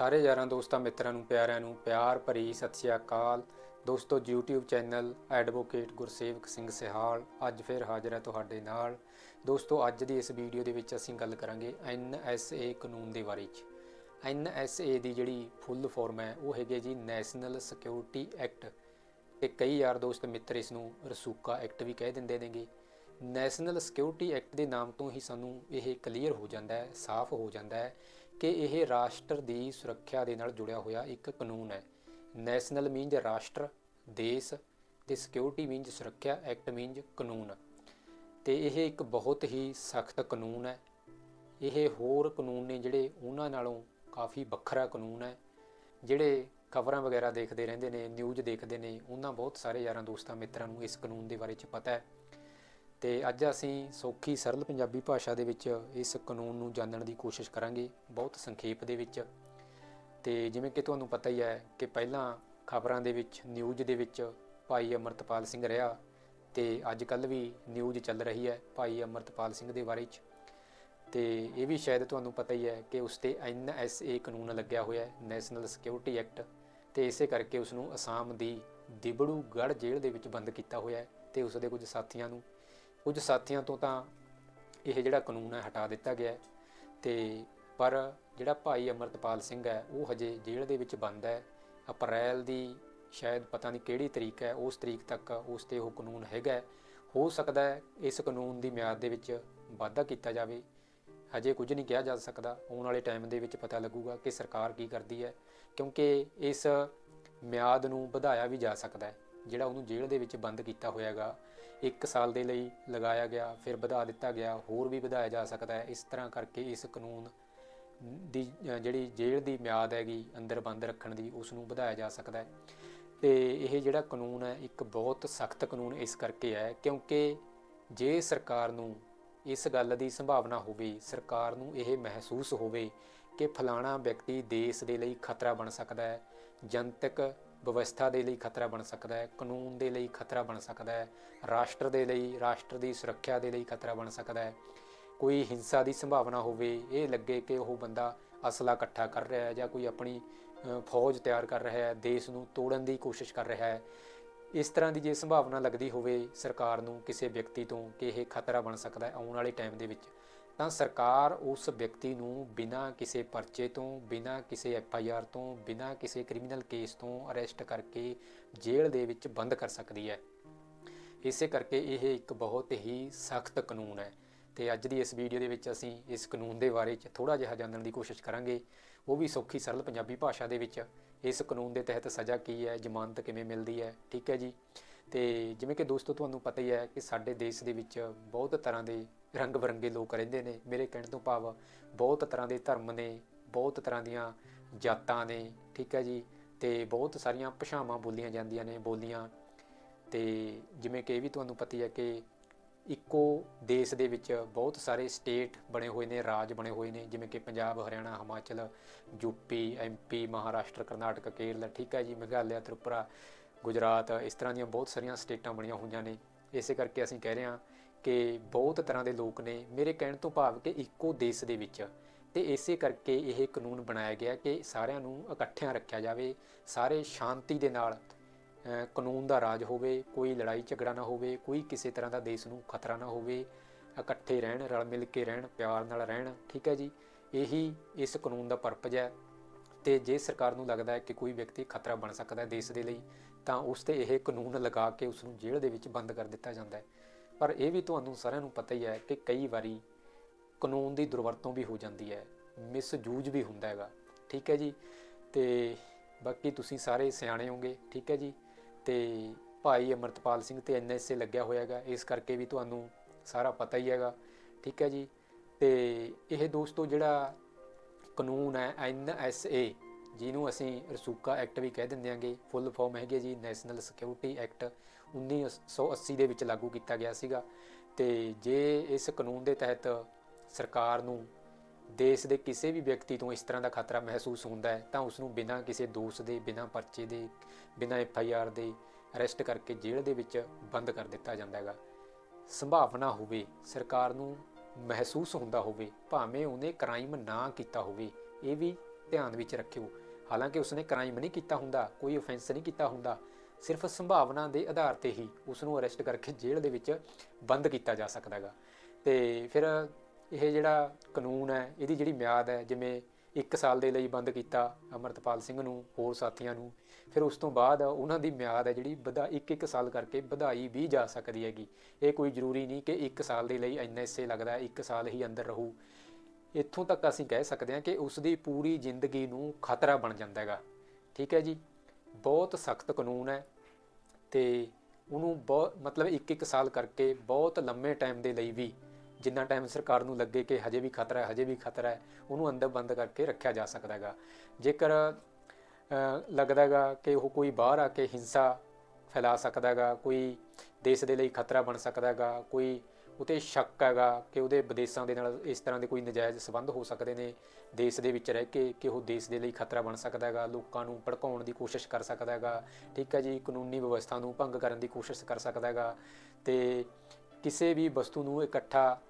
ਸਾਰੇ ਯਾਰਾਂ ਦੋਸਤਾਂ, ਮਿੱਤਰਾਂ ਨੂੰ, ਪਿਆਰਿਆਂ ਨੂੰ ਪਿਆਰ ਭਰੀ ਸਤਿ ਸ਼੍ਰੀ ਅਕਾਲ। ਦੋਸਤੋ, YouTube channel advocate Gursewak Singh Sihal ਅੱਜ ਫਿਰ ਹਾਜ਼ਰ ਹੈ ਤੁਹਾਡੇ ਨਾਲ। ਦੋਸਤੋ, ਅੱਜ ਦੀ ਇਸ ਵੀਡੀਓ ਦੇ ਵਿੱਚ ਅਸੀਂ ਗੱਲ ਕਰਾਂਗੇ NSA ਕਾਨੂੰਨ ਦੇ ਬਾਰੇ 'ਚ। NSA ਦੀ ਜਿਹੜੀ ਫੁੱਲ ਫਾਰਮ ਹੈ, ਉਹ ਹੈਗੇ ਜੀ ਨੈਸ਼ਨਲ ਸਿਕਿਉਰਿਟੀ ਐਕਟ ਤੇ ਕਈ ਯਾਰ ਦੋਸਤ, ਮਿੱਤਰ ਇਸ ਨੂੰ ਰਸੂਕਾ ਐਕਟ ਵੀ ਕਹਿ ਦਿੰਦੇ ਨੇਗੇ। ਨੈਸ਼ਨਲ ਸਿਕਿਉਰਿਟੀ ਐਕਟ ਦੇ ਨਾਮ ਤੋਂ ਹੀ ਸਾਨੂੰ ਇਹ ਕਲੀਅਰ ਹੋ ਜਾਂਦਾ ਹੈ, ਸਾਫ਼ ਹੋ ਜਾਂਦਾ ਹੈ ਕਿ ਇਹ ਰਾਸ਼ਟਰ ਦੀ ਸੁਰੱਖਿਆ ਦੇ ਨਾਲ ਜੁੜਿਆ ਹੋਇਆ ਇੱਕ ਕਾਨੂੰਨ ਹੈ। ਨੈਸ਼ਨਲ ਮੀਨਜ ਰਾਸ਼ਟਰ, ਦੇਸ਼ ਤੇ ਸਿਕਿਉਰਿਟੀ ਮੀਨਜ ਸੁਰੱਖਿਆ ਐਕਟ ਮੀਨਜ ਕਾਨੂੰਨ। ਤੇ ਇਹ ਇੱਕ ਬਹੁਤ ਹੀ ਸਖਤ ਕਾਨੂੰਨ ਹੈ। ਇਹ ਹੋਰ ਕਾਨੂੰਨ ਨੇ ਜਿਹੜੇ ਉਹਨਾਂ ਨਾਲੋਂ ਕਾਫੀ ਵੱਖਰਾ ਕਾਨੂੰਨ ਹੈ, ਜਿਹੜੇ ਖਬਰਾਂ ਵਗੈਰਾ ਦੇਖਦੇ ਰਹਿੰਦੇ ਨੇ, ਨਿਊਜ਼ ਦੇਖਦੇ ਨੇ, ਉਹਨਾਂ ਬਹੁਤ ਸਾਰੇ ਯਾਰਾਂ ਦੋਸਤਾਂ ਮਿੱਤਰਾਂ ਨੂੰ ਇਸ ਕਾਨੂੰਨ ਦੇ ਬਾਰੇ ਚ ਪਤਾ ਹੈ। ਤੇ ਅੱਜ ਅਸੀਂ ਸੌਖੀ, ਸਰਲ ਪੰਜਾਬੀ ਭਾਸ਼ਾ ਦੇ ਵਿੱਚ ਇਸ ਕਾਨੂੰਨ ਨੂੰ ਜਾਣਨ ਦੀ ਕੋਸ਼ਿਸ਼ ਕਰਾਂਗੇ, ਬਹੁਤ ਸੰਖੇਪ ਦੇ ਵਿੱਚ। ਤੇ ਜਿਵੇਂ ਕਿ ਤੁਹਾਨੂੰ ਪਤਾ ਹੀ ਹੈ ਕਿ ਪਹਿਲਾਂ ਖਬਰਾਂ ਦੇ ਵਿੱਚ, ਨਿਊਜ਼ ਦੇ ਵਿੱਚ ਭਾਈ ਅਮਰਤਪਾਲ ਸਿੰਘ ਰਿਹਾ ਤੇ ਅੱਜ ਕੱਲ ਵੀ ਨਿਊਜ਼ ਚੱਲ ਰਹੀ ਹੈ ਭਾਈ ਅਮਰਤਪਾਲ ਸਿੰਘ ਦੇ ਬਾਰੇ 'ਚ। ਤੇ ਇਹ ਵੀ ਸ਼ਾਇਦ ਤੁਹਾਨੂੰ ਪਤਾ ਹੀ ਹੈ ਕਿ ਉਸ ਤੇ ਐਨਐਸਏ ਕਾਨੂੰਨ ਲੱਗਿਆ ਹੋਇਆ ਹੈ, ਨੈਸ਼ਨਲ ਸਿਕਿਉਰਿਟੀ ਐਕਟ, ਤੇ ਇਸੇ ਕਰਕੇ ਉਸ ਨੂੰ ਅਸਾਮ ਦੀ ਦਿਬੜੂਗੜ੍ਹ ਜੇਲ੍ਹ ਦੇ ਵਿੱਚ ਬੰਦ ਕੀਤਾ ਹੋਇਆ ਹੈ ਤੇ ਉਸ ਦੇ ਕੁਝ ਸਾਥੀਆਂ ਨੂੰ ਕੁਝ ਸਾਥੀਆਂ ਤੋਂ ਤਾਂ ਇਹ ਜਿਹੜਾ ਕਾਨੂੰਨ ਹੈ ਹਟਾ ਦਿੱਤਾ ਗਿਆ ਹੈ। ਤੇ ਪਰ ਜਿਹੜਾ ਭਾਈ ਅਮਰਤਪਾਲ ਸਿੰਘ ਹੈ, ਉਹ ਹਜੇ ਜੇਲ੍ਹ ਦੇ ਵਿੱਚ ਬੰਦ ਹੈ। ਅਪ੍ਰੈਲ ਦੀ ਸ਼ਾਇਦ ਪਤਾ ਨਹੀਂ ਕਿਹੜੀ ਤਰੀਕ ਹੈ, ਉਸ ਤਰੀਕ ਤੱਕ ਉਸ ਤੇ ਉਹ ਕਾਨੂੰਨ ਹੈਗਾ ਹੋ। ਸਕਦਾ ਹੈ ਇਸ ਕਾਨੂੰਨ ਦੀ ਮਿਆਦ ਦੇ ਵਿੱਚ ਵਾਧਾ ਕੀਤਾ ਜਾਵੇ। ਹਜੇ ਕੁਝ ਨਹੀਂ ਕਿਹਾ ਜਾ ਸਕਦਾ। ਆਉਣ ਵਾਲੇ ਟਾਈਮ ਦੇ ਵਿੱਚ ਪਤਾ ਲੱਗੂਗਾ ਕਿ ਸਰਕਾਰ ਕੀ ਕਰਦੀ ਹੈ, ਕਿਉਂਕਿ ਇਸ ਮਿਆਦ ਨੂੰ ਵਧਾਇਆ ਵੀ ਜਾ ਸਕਦਾ ਹੈ। ਜਿਹੜਾ ਉਹਨੂੰ ਜੇਲ੍ਹ ਦੇ ਵਿੱਚ ਬੰਦ ਕੀਤਾ ਹੋਇਆਗਾ ਇੱਕ ਸਾਲ ਦੇ ਲਈ ਲਗਾਇਆ ਗਿਆ, ਫਿਰ ਵਧਾ ਦਿੱਤਾ ਗਿਆ, ਹੋਰ ਵੀ ਵਧਾਇਆ ਜਾ ਸਕਦਾ ਹੈ। ਇਸ ਤਰ੍ਹਾਂ ਕਰਕੇ ਇਸ ਕਾਨੂੰਨ ਦੀ ਜਿਹੜੀ ਜੇਲ੍ਹ ਦੀ ਮਿਆਦ ਹੈਗੀ, ਅੰਦਰ ਬੰਦ ਰੱਖਣ ਦੀ, ਉਸ ਨੂੰ ਵਧਾਇਆ ਜਾ ਸਕਦਾ ਹੈ। ਤੇ ਇਹ ਜਿਹੜਾ ਕਾਨੂੰਨ ਹੈ, ਇੱਕ ਬਹੁਤ ਸਖਤ ਕਾਨੂੰਨ ਇਸ ਕਰਕੇ ਹੈ, ਕਿਉਂਕਿ ਜੇ ਸਰਕਾਰ ਨੂੰ ਇਸ ਗੱਲ ਦੀ ਸੰਭਾਵਨਾ ਹੋਵੇ, ਸਰਕਾਰ ਨੂੰ ਇਹ ਮਹਿਸੂਸ ਹੋਵੇ ਕਿ ਫਲਾਣਾ ਵਿਅਕਤੀ ਦੇਸ਼ ਦੇ ਲਈ ਖਤਰਾ ਬਣ ਸਕਦਾ ਹੈ, ਜਨਤਕ ਵਿਵਸਥਾ ਦੇ ਲਈ ਖਤਰਾ ਬਣ ਸਕਦਾ ਹੈ, ਕਾਨੂੰਨ ਦੇ ਲਈ ਖਤਰਾ ਬਣ ਸਕਦਾ ਹੈ, ਰਾਸ਼ਟਰ ਦੇ ਲਈ, ਰਾਸ਼ਟਰ ਦੀ ਸੁਰੱਖਿਆ ਦੇ ਲਈ ਖਤਰਾ ਬਣ ਸਕਦਾ ਹੈ। ਕੋਈ ਹਿੰਸਾ ਦੀ ਸੰਭਾਵਨਾ ਹੋਵੇ, ਇਹ ਲੱਗੇ ਕਿ ਉਹ ਬੰਦਾ ਅਸਲਾ ਇਕੱਠਾ ਕਰ ਰਿਹਾ ਹੈ ਜਾਂ ਕੋਈ ਆਪਣੀ ਫੌਜ ਤਿਆਰ ਕਰ ਰਿਹਾ ਹੈ, ਦੇਸ਼ ਨੂੰ ਤੋੜਨ ਦੀ ਕੋਸ਼ਿਸ਼ ਕਰ ਰਿਹਾ ਹੈ। ਇਸ ਤਰ੍ਹਾਂ ਦੀ ਜੇ ਸੰਭਾਵਨਾ ਲੱਗਦੀ ਹੋਵੇ ਸਰਕਾਰ ਨੂੰ ਕਿਸੇ ਵਿਅਕਤੀ ਤੋਂ ਕਿ ਇਹ ਖਤਰਾ ਬਣ ਸਕਦਾ ਹੈ ਆਉਣ ਵਾਲੇ ਟਾਈਮ ਦੇ ਵਿੱਚ। ਤਾਂ ਸਰਕਾਰ ਉਸ ਵਿਅਕਤੀ ਨੂੰ ਬਿਨਾਂ ਕਿਸੇ ਪਰਚੇ ਤੋਂ, ਬਿਨਾਂ ਕਿਸੇ ਐਫ ਆਈ ਆਰ ਤੋਂ, ਬਿਨਾਂ ਕਿਸੇ ਕ੍ਰਿਮੀਨਲ ਕੇਸ ਤੋਂ ਅਰੈਸਟ ਕਰਕੇ ਜੇਲ੍ਹ ਦੇ ਵਿੱਚ ਬੰਦ ਕਰ ਸਕਦੀ ਹੈ। ਇਸੇ ਕਰਕੇ ਇਹ ਇੱਕ ਬਹੁਤ ਹੀ ਸਖਤ ਕਾਨੂੰਨ ਹੈ ਤੇ ਅੱਜ ਦੀ ਇਸ ਵੀਡੀਓ ਦੇ ਵਿੱਚ ਅਸੀਂ ਇਸ ਕਾਨੂੰਨ ਦੇ ਬਾਰੇ ਚ ਥੋੜਾ ਜਿਹਾ ਜਾਣਨ ਦੀ ਕੋਸ਼ਿਸ਼ ਕਰਾਂਗੇ। ਉਹ ਵੀ ਸੌਖੀ, ਸਰਲ ਪੰਜਾਬੀ ਭਾਸ਼ਾ ਦੇ ਵਿੱਚ ਇਸ ਕਾਨੂੰਨ ਦੇ ਤਹਿਤ ਸਜ਼ਾ ਕੀ ਹੈ, ਜ਼ਮਾਨਤ ਕਿਵੇਂ ਮਿਲਦੀ ਹੈ, ਠੀਕ ਹੈ ਜੀ? ਤੇ ਜਿਵੇਂ ਕਿ ਦੋਸਤੋ, ਤੁਹਾਨੂੰ ਪਤਾ ਹੀ ਹੈ ਕਿ ਸਾਡੇ ਦੇਸ਼ ਦੇ ਵਿੱਚ ਬਹੁਤ ਤਰ੍ਹਾਂ ਦੇ ਰੰਗ ਬਰੰਗੇ ਲੋਕ ਰਹਿੰਦੇ ਨੇ। ਮੇਰੇ ਕਹਿਣ ਤੋਂ ਭਾਵ ਬਹੁਤ ਤਰ੍ਹਾਂ ਦੇ ਧਰਮ ਨੇ, ਬਹੁਤ ਤਰ੍ਹਾਂ ਦੀਆਂ ਜਾਤਾਂ ਨੇ, ਠੀਕ ਹੈ ਜੀ? ਤੇ ਬਹੁਤ ਸਾਰੀਆਂ ਭਾਸ਼ਾਵਾਂ ਬੋਲੀਆਂ ਜਾਂਦੀਆਂ ਨੇ ਬੋਲੀਆਂ। ਤੇ ਜਿਵੇਂ ਕਿ ਇਹ ਵੀ ਤੁਹਾਨੂੰ ਪਤਾ ਹੀ ਹੈ ਕਿ ਇੱਕੋ ਦੇਸ਼ ਦੇ ਵਿੱਚ ਬਹੁਤ ਸਾਰੇ ਸਟੇਟ ਬਣੇ ਹੋਏ ਨੇ, ਰਾਜ ਬਣੇ ਹੋਏ ਨੇ। ਜਿਵੇਂ ਕਿ ਪੰਜਾਬ, ਹਰਿਆਣਾ, ਹਿਮਾਚਲ ਯੂਪੀ ਐਮਪੀ ਮਹਾਰਾਸ਼ਟਰ, ਕਰਨਾਟਕ, ਕੇਰਲਾ, ਠੀਕ ਹੈ ਜੀ? ਮੇਘਾਲਿਆ, ਤ੍ਰਿਪੁਰਾ ਗੁਜਰਾਤ, ਇਸ ਤਰ੍ਹਾਂ ਦੀਆਂ ਬਹੁਤ ਸਾਰੀਆਂ ਸਟੇਟਾਂ ਬਣੀਆਂ ਹੋਈਆਂ ਨੇ। ਇਸੇ ਕਰਕੇ ਅਸੀਂ ਕਹਿ ਰਹੇ ਹਾਂ ਕਿ ਬਹੁਤ ਤਰ੍ਹਾਂ ਦੇ ਲੋਕ ਨੇ, ਮੇਰੇ ਕਹਿਣ ਤੋਂ ਭਾਵ ਕਿ ਇੱਕੋ ਦੇਸ਼ ਦੇ ਵਿੱਚ। ਤੇ ਇਸੇ ਕਰਕੇ ਇਹ ਕਾਨੂੰਨ ਬਣਾਇਆ ਗਿਆ ਕਿ ਸਾਰਿਆਂ ਨੂੰ ਇਕੱਠਿਆਂ ਰੱਖਿਆ ਜਾਵੇ, ਸਾਰੇ ਸ਼ਾਂਤੀ ਦੇ ਨਾਲ ਕਾਨੂੰਨ ਦਾ ਰਾਜ ਹੋਵੇ, ਕੋਈ ਲੜਾਈ ਝਗੜਾ ਨਾ ਹੋਵੇ, ਕੋਈ ਕਿਸੇ ਤਰ੍ਹਾਂ ਦਾ ਦੇਸ਼ ਨੂੰ ਖਤਰਾ ਨਾ ਹੋਵੇ, ਇਕੱਠੇ ਰਹਿਣ, ਰਲ ਮਿਲ ਕੇ ਰਹਿਣ, ਪਿਆਰ ਨਾਲ ਰਹਿਣ, ਠੀਕ ਹੈ ਜੀ? ਇਹੀ ਇਸ ਕਾਨੂੰਨ ਦਾ ਪਰਪਸ ਹੈ। ਤੇ ਜੇ ਸਰਕਾਰ ਨੂੰ ਲੱਗਦਾ ਹੈ ਕਿ ਕੋਈ ਵਿਅਕਤੀ ਖਤਰਾ ਬਣ ਸਕਦਾ ਹੈ ਦੇਸ਼ ਦੇ ਲਈ, ਤਾਂ ਉਸ ਤੇ ਇਹ ਕਾਨੂੰਨ ਲਗਾ ਕੇ ਉਸ ਨੂੰ ਜੇਲ੍ਹ ਦੇ ਵਿੱਚ ਬੰਦ ਕਰ ਦਿੱਤਾ ਜਾਂਦਾ ਹੈ। ਪਰ ਇਹ ਵੀ ਤੁਹਾਨੂੰ ਸਾਰਿਆਂ ਨੂੰ ਪਤਾ ਹੀ ਹੈ ਕਿ ਕਈ ਵਾਰੀ ਕਾਨੂੰਨ ਦੀ ਦੁਰਵਰਤੋਂ ਵੀ ਹੋ ਜਾਂਦੀ ਹੈ, ਮਿਸਯੂਜ ਵੀ ਹੁੰਦਾ ਹੈਗਾ। ਠੀਕ ਹੈ ਜੀ? ਤੇ ਬਾਕੀ ਤੁਸੀਂ ਸਾਰੇ ਸਿਆਣੇ ਹੋਗੇ ਠੀਕ ਹੈ ਜੀ? ਤੇ ਭਾਈ ਅਮਰਤਪਾਲ ਸਿੰਘ ਤੇ ਐਨਐਸਏ ਲੱਗਿਆ ਹੋਇਆ ਹੈਗਾ, ਇਸ ਕਰਕੇ ਵੀ ਤੁਹਾਨੂੰ ਸਾਰਾ ਪਤਾ ਹੀ ਹੈਗਾ। ਠੀਕ ਹੈ ਜੀ? ਤੇ ਇਹ ਦੋਸਤੋ ਜਿਹੜਾ ਕਾਨੂੰਨ ਹੈ ਐਨਐਸਏ ਜਿਹਨੂੰ ਅਸੀਂ ਰਸੂਕਾ ਐਕਟ ਵੀ ਕਹਿ ਦਿੰਦੇ ਆਂਗੇ ਫੁੱਲ ਫਾਰਮ ਹੈਗੇ ਜੀ, ਨੈਸ਼ਨਲ ਸਿਕਿਉਰਿਟੀ ਐਕਟ 1980 ਦੇ ਵਿੱਚ ਲਾਗੂ ਕੀਤਾ ਗਿਆ ਸੀਗਾ। ਤੇ ਜੇ ਇਸ ਕਾਨੂੰਨ ਦੇ ਤਹਿਤ ਸਰਕਾਰ ਨੂੰ ਦੇਸ਼ ਦੇ ਕਿਸੇ ਵੀ ਵਿਅਕਤੀ ਤੋਂ ਇਸ ਤਰ੍ਹਾਂ ਦਾ ਖਤਰਾ ਮਹਿਸੂਸ ਹੁੰਦਾ ਹੈ, ਤਾਂ ਉਸ ਨੂੰ ਬਿਨਾਂ ਕਿਸੇ ਦੋਸ਼ ਦੇ, ਬਿਨਾਂ ਪਰਚੇ ਦੇ, ਬਿਨਾਂ ਐਫ ਆਈ ਆਰ ਦੇ ਅਰੈਸਟ ਕਰਕੇ ਜੇਲ੍ਹ ਦੇ ਵਿੱਚ ਬੰਦ ਕਰ ਦਿੱਤਾ ਜਾਂਦਾ ਹੈਗਾ। ਸੰਭਾਵਨਾ ਹੋਵੇ ਸਰਕਾਰ ਨੂੰ ਮਹਿਸੂਸ ਹੁੰਦਾ ਹੋਵੇ, ਭਾਵੇਂ ਉਹਨੇ ਕ੍ਰਾਈਮ ਨਾ ਕੀਤਾ ਹੋਵੇ, ਇਹ ਵੀ ਧਿਆਨ ਵਿੱਚ ਰੱਖਿਓ। ਹਾਲਾਂਕਿ ਉਸਨੇ ਕ੍ਰਾਈਮ ਨਹੀਂ ਕੀਤਾ ਹੁੰਦਾ, ਕੋਈ ਆਫੈਂਸ ਨਹੀਂ ਕੀਤਾ ਹੁੰਦਾ, ਸਿਰਫ ਸੰਭਾਵਨਾ ਦੇ ਆਧਾਰ ਤੇ ਹੀ ਉਸ ਨੂੰ ਅਰੈਸਟ ਕਰਕੇ ਜੇਲ੍ਹ ਦੇ ਵਿੱਚ ਬੰਦ ਕੀਤਾ ਜਾ ਸਕਦਾ ਹੈਗਾ। ਤੇ ਫਿਰ ਇਹ ਜਿਹੜਾ ਕਾਨੂੰਨ ਹੈ, ਇਹਦੀ ਜਿਹੜੀ ਮਿਆਦ ਹੈ, ਜਿਵੇਂ 1 ਸਾਲ ਦੇ ਲਈ ਬੰਦ ਕੀਤਾ ਅਮਰਤਪਾਲ ਸਿੰਘ ਨੂੰ, ਹੋਰ ਸਾਥੀਆਂ ਨੂੰ। ਫਿਰ ਉਸ ਤੋਂ ਬਾਅਦ ਉਹਨਾਂ ਦੀ ਮਿਆਦ ਹੈ ਜਿਹੜੀ ਵਧਾ ਇੱਕ ਇੱਕ ਸਾਲ ਕਰਕੇ ਵਧਾਈ ਵੀ ਜਾ ਸਕਦੀ ਹੈਗੀ। ਇਹ ਕੋਈ ਜ਼ਰੂਰੀ ਨਹੀਂ ਕਿ 1 ਸਾਲ ਦੇ ਲਈ ਇੰਨਾ ਹਿੱਸੇ ਲੱਗਦਾ ਹੈ 1 ਸਾਲ ਹੀ ਅੰਦਰ ਰਹੂ। ਇੱਥੋਂ ਤੱਕ ਅਸੀਂ ਕਹਿ ਸਕਦੇ ਹਾਂ ਕਿ ਉਸ ਦੀ ਪੂਰੀ ਜ਼ਿੰਦਗੀ ਨੂੰ ਖਤਰਾ ਬਣ ਜਾਂਦਾ ਹੈਗਾ। ਠੀਕ ਹੈ ਜੀ? ਬਹੁਤ ਸਖਤ ਕਾਨੂੰਨ ਹੈ ਤੇ ਉਹਨੂੰ ਬਹੁਤ ਮਤਲਬ ਇੱਕ ਇੱਕ ਸਾਲ ਕਰਕੇ ਬਹੁਤ ਲੰਮੇ ਟਾਈਮ ਦੇ ਲਈ ਵੀ ਜਿੰਨਾ ਟਾਈਮ ਸਰਕਾਰ ਨੂੰ ਲੱਗੇ ਕਿ ਹਜੇ ਵੀ ਖਤਰਾ ਹੈ, ਹਜੇ ਵੀ ਖਤਰਾ ਹੈ, ਉਹਨੂੰ ਅੰਦਰ ਬੰਦ ਕਰਕੇ ਰੱਖਿਆ ਜਾ ਸਕਦਾ ਹੈਗਾ। ਜੇਕਰ ਲੱਗਦਾ ਹੈਗਾ ਕਿ ਉਹ ਕੋਈ ਬਾਹਰ ਆ ਕੇ ਹਿੰਸਾ ਫੈਲਾ ਸਕਦਾ ਹੈਗਾ, ਕੋਈ ਦੇਸ਼ ਦੇ ਲਈ ਖਤਰਾ ਬਣ ਸਕਦਾ ਹੈਗਾ, ਕੋਈ ਉਤੇ ਸ਼ੱਕ ਹੈਗਾ ਕਿ ਉਹਦੇ ਵਿਦੇਸ਼ਾਂ ਦੇ ਨਾਲ ਇਸ ਤਰ੍ਹਾਂ ਦੇ ਕੋਈ ਨਜਾਇਜ਼ ਸਬੰਧ ਹੋ ਸਕਦੇ ਨੇ, ਦੇਸ਼ ਦੇ ਵਿੱਚ ਰਹਿ ਕੇ ਕਿ ਉਹ ਦੇਸ਼ ਦੇ ਲਈ ਖਤਰਾ ਬਣ ਸਕਦਾ ਹੈਗਾ, ਲੋਕਾਂ ਨੂੰ ਭੜਕਾਉਣ ਦੀ ਕੋਸ਼ਿਸ਼ ਕਰ ਸਕਦਾ ਹੈਗਾ, ਠੀਕ ਹੈ ਜੀ, ਕਾਨੂੰਨੀ ਵਿਵਸਥਾ ਨੂੰ ਭੰਗ ਕਰਨ ਦੀ ਕੋਸ਼ਿਸ਼ ਕਰ ਸਕਦਾ ਹੈਗਾ, ਤੇ ਕਿਸੇ ਵੀ ਵਸਤੂ ਨੂੰ ਇਕੱਠਾ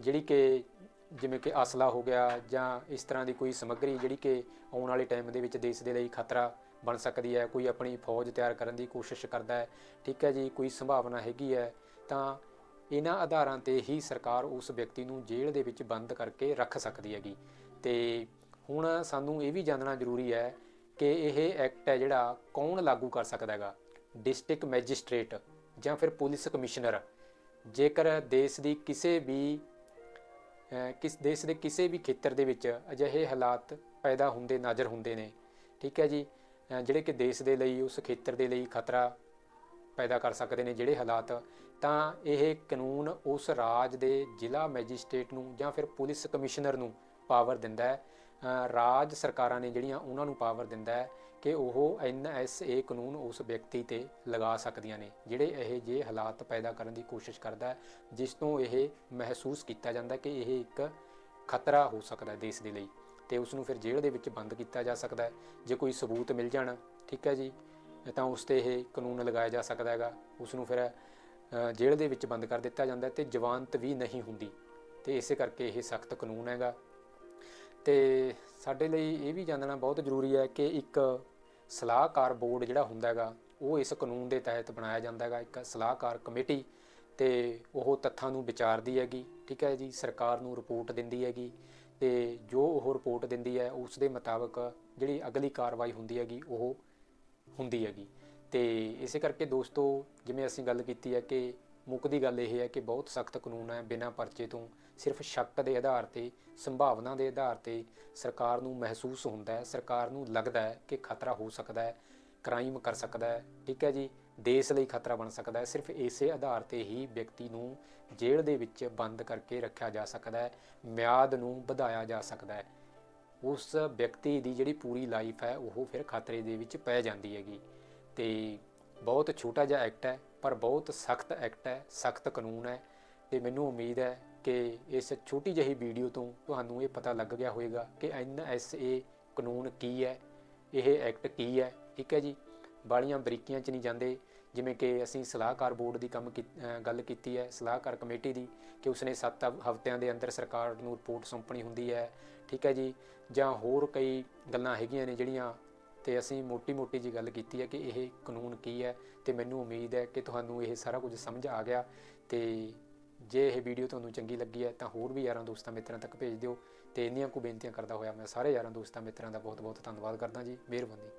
ਜਿਹੜੀ ਕਿ ਜਿਵੇਂ ਕਿ ਅਸਲਾ ਹੋ ਗਿਆ ਜਾਂ ਇਸ ਤਰ੍ਹਾਂ ਦੀ ਕੋਈ ਸਮੱਗਰੀ ਜਿਹੜੀ ਕਿ ਆਉਣ ਵਾਲੇ ਟਾਈਮ ਦੇ ਵਿੱਚ ਦੇਸ਼ ਦੇ ਲਈ ਖਤਰਾ ਬਣ ਸਕਦੀ ਹੈ, ਕੋਈ ਆਪਣੀ ਫੌਜ ਤਿਆਰ ਕਰਨ ਦੀ ਕੋਸ਼ਿਸ਼ ਕਰਦਾ ਹੈ, ਠੀਕ ਹੈ ਜੀ, ਕੋਈ ਸੰਭਾਵਨਾ ਹੈਗੀ ਹੈ, ਤਾਂ ਇਹਨਾਂ ਆਧਾਰਾਂ ਤੇ ਹੀ ਸਰਕਾਰ ਉਸ ਵਿਅਕਤੀ ਨੂੰ ਜੇਲ੍ਹ ਦੇ ਵਿੱਚ ਬੰਦ ਕਰਕੇ ਰੱਖ ਸਕਦੀ ਹੈਗੀ। ਤੇ ਹੁਣ ਸਾਨੂੰ ਇਹ ਵੀ ਜਾਣਨਾ ਜ਼ਰੂਰੀ ਹੈ ਕਿ ਇਹ ਐਕਟ ਹੈ ਜਿਹੜਾ ਕੌਣ ਲਾਗੂ ਕਰ ਸਕਦਾ ਹੈਗਾ? ਡਿਸਟ੍ਰਿਕਟ ਮੈਜਿਸਟ੍ਰੇਟ ਜਾਂ ਫਿਰ ਪੁਲਿਸ ਕਮਿਸ਼ਨਰ ਜੇਕਰ ਦੇਸ਼ ਦੀ ਕਿਸੇ ਵੀ ਕਿਸ ਦੇਸ਼ ਦੇ ਕਿਸੇ ਵੀ ਖੇਤਰ ਦੇ ਵਿੱਚ ਅਜਿਹੇ ਹਾਲਾਤ ਪੈਦਾ ਹੁੰਦੇ ਨਜ਼ਰ ਹੁੰਦੇ ਨੇ। ਠੀਕ ਹੈ ਜੀ? ਜਿਹੜੇ ਕਿ ਦੇਸ਼ ਦੇ ਲਈ, ਉਸ ਖੇਤਰ ਦੇ ਲਈ ਖਤਰਾ ਪੈਦਾ ਕਰ ਸਕਦੇ ਨੇ ਜਿਹੜੇ ਹਾਲਾਤ, ਤਾਂ ਇਹ ਕਾਨੂੰਨ ਉਸ ਰਾਜ ਦੇ ਜ਼ਿਲ੍ਹਾ ਮੈਜਿਸਟ੍ਰੇਟ ਨੂੰ ਜਾਂ ਫਿਰ ਪੁਲਿਸ ਕਮਿਸ਼ਨਰ ਨੂੰ ਪਾਵਰ ਦਿੰਦਾ ਹੈ। ਰਾਜ ਸਰਕਾਰਾਂ ਨੇ ਜਿਹੜੀਆਂ, ਉਹਨਾਂ ਨੂੰ ਪਾਵਰ ਦਿੰਦਾ ਹੈ। ਕਿ ਉਹ ਐਨਐਸਏ ਕਾਨੂੰਨ ਉਸ ਵਿਅਕਤੀ ਤੇ ਲਗਾ ਸਕਦੀਆਂ ਨੇ, ਜਿਹੜੇ ਇਹ ਜੇ ਹਾਲਾਤ ਪੈਦਾ ਕਰਨ ਦੀ ਕੋਸ਼ਿਸ਼ ਕਰਦਾ ਜਿਸ ਤੋਂ ਇਹ ਮਹਿਸੂਸ ਕੀਤਾ ਜਾਂਦਾ ਕਿ ਇਹ ਇੱਕ ਖਤਰਾ ਹੋ ਸਕਦਾ ਹੈ ਦੇਸ਼ ਦੇ ਲਈ ਤੇ ਉਸ ਨੂੰ ਫਿਰ ਜੇਲ੍ਹ ਦੇ ਵਿੱਚ ਬੰਦ ਕੀਤਾ ਜਾ ਸਕਦਾ ਹੈ। ਜੇ ਕੋਈ ਸਬੂਤ ਮਿਲ ਜਾਣ, ਠੀਕ ਹੈ ਜੀ, ਤਾਂ ਉਸ ਤੇ ਇਹ ਕਾਨੂੰਨ ਲਗਾਇਆ ਜਾ ਸਕਦਾ ਹੈਗਾ। ਉਸ ਨੂੰ ਫਿਰ ਜੇਲ੍ਹ ਦੇ ਵਿੱਚ ਬੰਦ ਕਰ ਦਿੱਤਾ ਜਾਂਦਾ ਹੈ ਤੇ ਜ਼ਮਾਨਤ ਵੀ ਨਹੀਂ ਹੁੰਦੀ ਤੇ ਇਸੇ ਕਰਕੇ ਇਹ ਸਖਤ ਕਾਨੂੰਨ ਹੈਗਾ। ਤੇ ਸਾਡੇ ਲਈ ਇਹ ਵੀ ਜਾਣਨਾ ਬਹੁਤ ਜ਼ਰੂਰੀ ਹੈ ਕਿ ਇੱਕ ਸਲਾਹਕਾਰ ਬੋਰਡ ਜਿਹੜਾ ਹੁੰਦਾ ਹੈਗਾ, ਉਹ ਇਸ ਕਾਨੂੰਨ ਦੇ ਤਹਿਤ ਬਣਾਇਆ ਜਾਂਦਾ ਹੈਗਾ। ਇੱਕ ਸਲਾਹਕਾਰ ਕਮੇਟੀ ਤੇ ਉਹ ਤੱਥਾਂ ਨੂੰ ਵਿਚਾਰਦੀ ਹੈਗੀ, ਠੀਕ ਹੈ ਜੀ? ਸਰਕਾਰ ਨੂੰ ਰਿਪੋਰਟ ਦਿੰਦੀ ਹੈਗੀ ਤੇ ਜੋ ਉਹ ਰਿਪੋਰਟ ਦਿੰਦੀ ਹੈ, ਉਸ ਦੇ ਮੁਤਾਬਕ ਜਿਹੜੀ ਅਗਲੀ ਕਾਰਵਾਈ ਹੁੰਦੀ ਹੈਗੀ, ਉਹ ਹੁੰਦੀ ਹੈਗੀ। ਤੇ ਇਸੇ ਕਰਕੇ ਦੋਸਤੋ, ਜਿਵੇਂ ਅਸੀਂ ਗੱਲ ਕੀਤੀ ਹੈ ਕਿ ਮੁੱਕਦੀ ਗੱਲ ਇਹ ਹੈ ਕਿ ਬਹੁਤ ਸਖਤ ਕਾਨੂੰਨ ਹੈ ਬਿਨਾਂ ਪਰਚੇ ਤੋਂ। ਸਿਰਫ ਸ਼ੱਕ ਦੇ ਆਧਾਰ ਤੇ, ਸੰਭਾਵਨਾ ਦੇ ਆਧਾਰ ਤੇ ਸਰਕਾਰ ਨੂੰ ਮਹਿਸੂਸ ਹੁੰਦਾ ਹੈ, ਸਰਕਾਰ ਨੂੰ ਲੱਗਦਾ ਹੈ ਕਿ ਖਤਰਾ ਹੋ ਸਕਦਾ ਹੈ, ਕ੍ਰਾਈਮ ਕਰ ਸਕਦਾ ਹੈ, ਠੀਕ ਹੈ ਜੀ? ਦੇਸ਼ ਲਈ ਖਤਰਾ ਬਣ ਸਕਦਾ ਹੈ, ਸਿਰਫ ਇਸੇ ਆਧਾਰ ਤੇ ਹੀ ਵਿਅਕਤੀ ਨੂੰ ਜੇਲ੍ਹ ਦੇ ਵਿੱਚ ਬੰਦ ਕਰਕੇ ਰੱਖਿਆ ਜਾ ਸਕਦਾ ਹੈ, ਮਿਆਦ ਨੂੰ ਵਧਾਇਆ ਜਾ ਸਕਦਾ ਹੈ। ਉਸ ਵਿਅਕਤੀ ਦੀ ਜਿਹੜੀ ਪੂਰੀ ਲਾਈਫ ਹੈ, ਉਹ ਫਿਰ ਖਤਰੇ ਦੇ ਵਿੱਚ ਪੈ ਜਾਂਦੀ ਹੈਗੀ। ਤੇ ਬਹੁਤ ਛੋਟਾ ਜਿਹਾ ਐਕਟ ਹੈ, ਪਰ ਬਹੁਤ ਸਖਤ ਐਕਟ ਹੈ, ਸਖਤ ਕਾਨੂੰਨ ਹੈ। ਤੇ ਮੈਨੂੰ ਉਮੀਦ ਹੈ ਕਿ ਇਸ ਛੋਟੀ ਜਿਹੀ ਵੀਡੀਓ ਤੋਂ ਤੁਹਾਨੂੰ ਇਹ ਪਤਾ ਲੱਗ ਗਿਆ ਹੋਵੇਗਾ ਕਿ ਐਨਐਸਏ ਕਾਨੂੰਨ ਕੀ ਹੈ, ਇਹ ਐਕਟ ਕੀ ਹੈ, ਠੀਕ ਹੈ ਜੀ? ਬਾਲੀਆਂ ਬਰੀਕੀਆਂ 'ਚ ਨਹੀਂ ਜਾਂਦੇ, ਜਿਵੇਂ ਕਿ ਅਸੀਂ ਸਲਾਹਕਾਰ ਬੋਰਡ ਦੀ ਕੰਮ ਕੀ- ਗੱਲ ਕੀਤੀ ਹੈ, ਸਲਾਹਕਾਰ ਕਮੇਟੀ ਦੀ, ਕਿ ਉਸਨੇ 7 ਹਫ਼ਤਿਆਂ ਦੇ ਅੰਦਰ ਸਰਕਾਰ ਨੂੰ ਰਿਪੋਰਟ ਸੌਂਪਣੀ ਹੁੰਦੀ ਹੈ, ਠੀਕ ਹੈ ਜੀ? ਜਾਂ ਹੋਰ ਕਈ ਗੱਲਾਂ ਹੈਗੀਆਂ ਨੇ ਜਿਹੜੀਆਂ ਤੇ ਅਸੀਂ ਮੋਟੀ-ਮੋਟੀ ਜੀ ਗੱਲ ਕੀਤੀ ਹੈ ਕਿ ਇਹ ਕਾਨੂੰਨ ਕੀ ਹੈ ਤੇ ਮੈਨੂੰ ਉਮੀਦ ਹੈ ਕਿ ਤੁਹਾਨੂੰ ਇਹ ਸਾਰਾ ਕੁਝ ਸਮਝ ਆ ਗਿਆ ਤੇ ਜੇ ਇਹ ਵੀਡੀਓ ਤੁਹਾਨੂੰ ਚੰਗੀ ਲੱਗੀ ਹੈ ਤਾਂ ਹੋਰ ਵੀ ਯਾਰਾਂ ਦੋਸਤਾਂ ਮਿੱਤਰਾਂ ਤੱਕ ਭੇਜ ਦਿਓ ਤੇ ਇੰਨੀਆਂ ਕੁ ਬੇਨਤੀਆਂ ਕਰਦਾ ਹੋਇਆ ਮੈਂ ਸਾਰੇ ਯਾਰਾਂ ਦੋਸਤਾਂ ਮਿੱਤਰਾਂ ਦਾ ਬਹੁਤ-ਬਹੁਤ ਧੰਨਵਾਦ ਕਰਦਾ ਜੀ, ਮਿਹਰਬਾਨੀ।